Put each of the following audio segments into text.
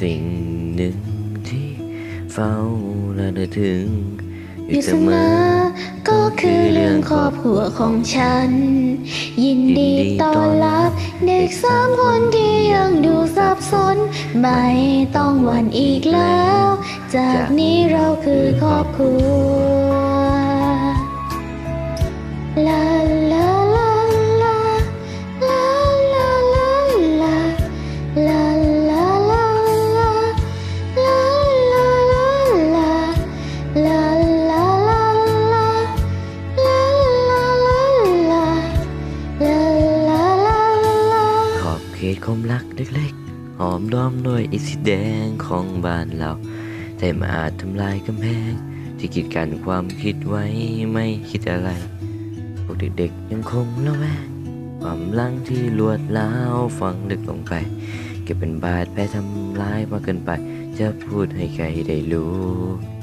สิ่งหนึ่งที่เฝ้าระลึกถึง อยู่เสมออก็คือเรื่องครอบครัวของฉัน ยินดีต้อนรับ เด็กสามคนที่ยังดูสับสน ไม่ต้องหวั่นอีกแล้ว จากนี้เราคือครอบครัว ตความรักเล็กๆ หอมล้อมด้วยอิสีแดงของบ้านเรา แต่มาอาจทำลายกำแพง ที่กีดกันความคิดไว้ไม่คิดอะไร พวกเด็กๆยังคงละแวง ความลังที่ลวดล้าวฝังลึกลงไป เก็บเป็นบาดแผลทำร้ายมากเกินไป จะพูดให้ใครได้รู้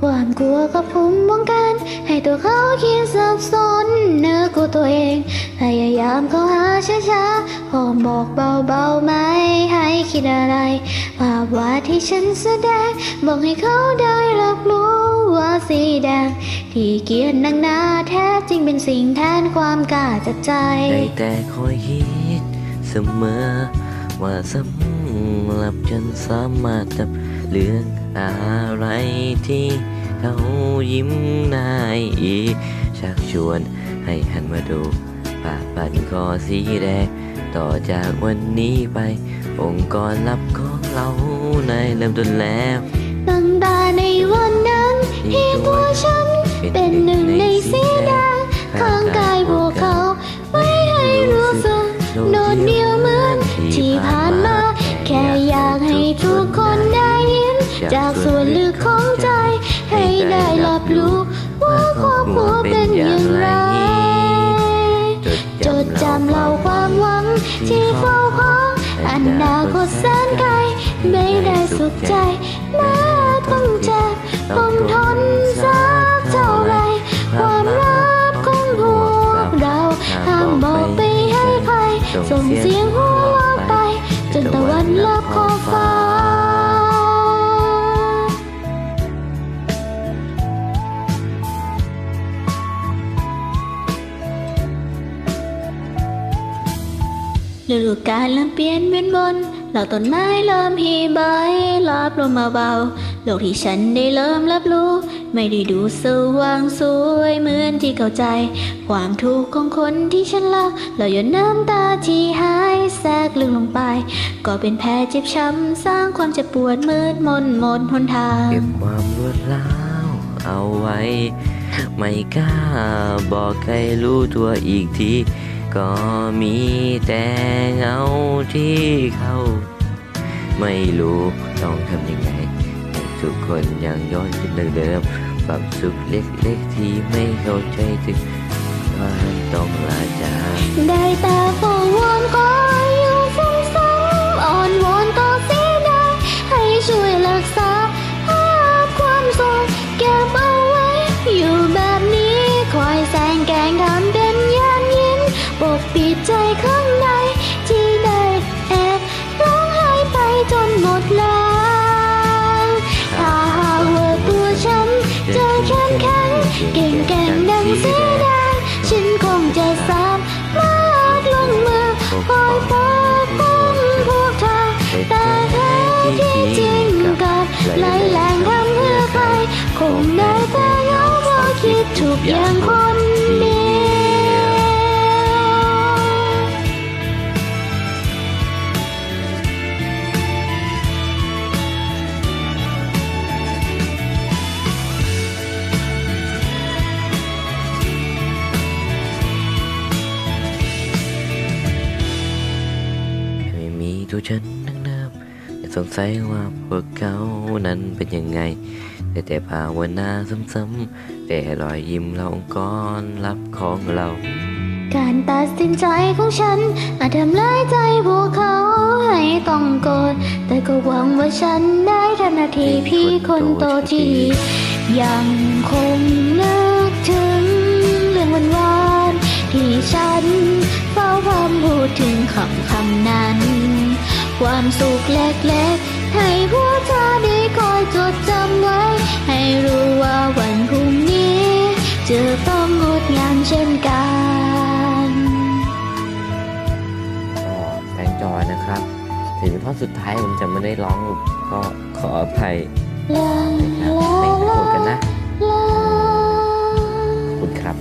ความกลัวกับผมป้องกัน ให้ตัวเขาคิดสับสนเนื้อกลัวตัวเอง พยายามเข้าหาช้าๆพอบอกเบาๆไม่ให้คิดอะไรภาพวาดที่ฉันแสดง บอกให้เขาได้รับรู้ว่าสีแดง ที่เกียดนักหนาแท้จริงเป็นสิ่งแทนความกล้าจากใจ ได้แต่คอยคิดเสมอ ว่าสำหรับฉันสามารถจับ เรื่องอะไรที่เขายิ้มได้อีกชักชวนให้หันมาดูป่าปันคอสีแดงต่อจากวันนี้ไป องค์กรลับของเราในเริ่มต้นแล้วตั้งแต่ในวันนั้นที่ตัวฉันเป็นหนึ่งในสีแดง จดจำเราความหวัง ที่เฝ้าคอยอนาคตแสนไกล ไม่ได้สุขใจแม้ต้องเจ็บต้องทนสักเท่าไร ความรักของพวกเราห้ามบอกไปให้ใครส่งเสียงหัวไป จนตะวันลับขอบฟ้า ฤดูกาลเริ่มเปลี่ยนเวียนวนเหล่าต้นไม้เริ่มหีใบลาบลงมาเบาโลกที่ฉันได้เริ่มรับรู้ ไม่ได้ดูสว่างสวยเหมือนที่เข้าใจ ความทุกข์ของคนที่ฉันรักแล้วหยดน้ำตาที่หายแทรกลึกลงไป ก็เป็นแผลเจ็บช้ำสร้างความเจ็บปวดมืดมนหมดหนทางเก็บความรวดร้าวเอาไว้ ไม่กล้าบอกใครรู้ตัวอีกที ก็มีแต่เงาที่เขาไม่รู้ต้องทำยังไง ทุกคนยังย้อนขึ้นเดิมความสุขเล็กๆที่ไม่เข้าใจถึงว่าต้องลาจากได้แต่ฟองวอนคอย ปิดใจข้างในที่ได้แอบร้องไห้ไปจนหมดแรงถ้าหากว่าตัวฉันจะเข้มแข็งเก่งแกร่งดังสีแดงฉันคงจะสามารถลงมือคอยปกป้องพวกเธอแต่แท้ที่จริงกับไหลแหลงทำเพื่อใครคงได้แต่เหงาเพราะคิดถูกอย่างคน สงสัยว่าพวกเขานั้นเป็นยังไง แต่แต่ภาวนาซ้ำๆแต่รอยยิ้มเราองค์กรรับของเรา การตัดสินใจของฉัน อาจทำร้ายใจพวกเขาให้ต้องโกรธแต่ก็หวังว่าฉันได้ทำหน้าที่พี่คนโตที่ ยังคงนึก ความสุขเล็กๆ ให้หัวเธอได้คอยจดจำไว้ ให้รู้ว่าวันพรุ่งนี้ จะต้องงดงามเช่นกันก็แตงจอยนะครับ ถึงท่อนสุดท้ายผมจะไม่ได้ร้องก็ขออภัยนะครับไม่โกรธกันนะขอบคุณครับ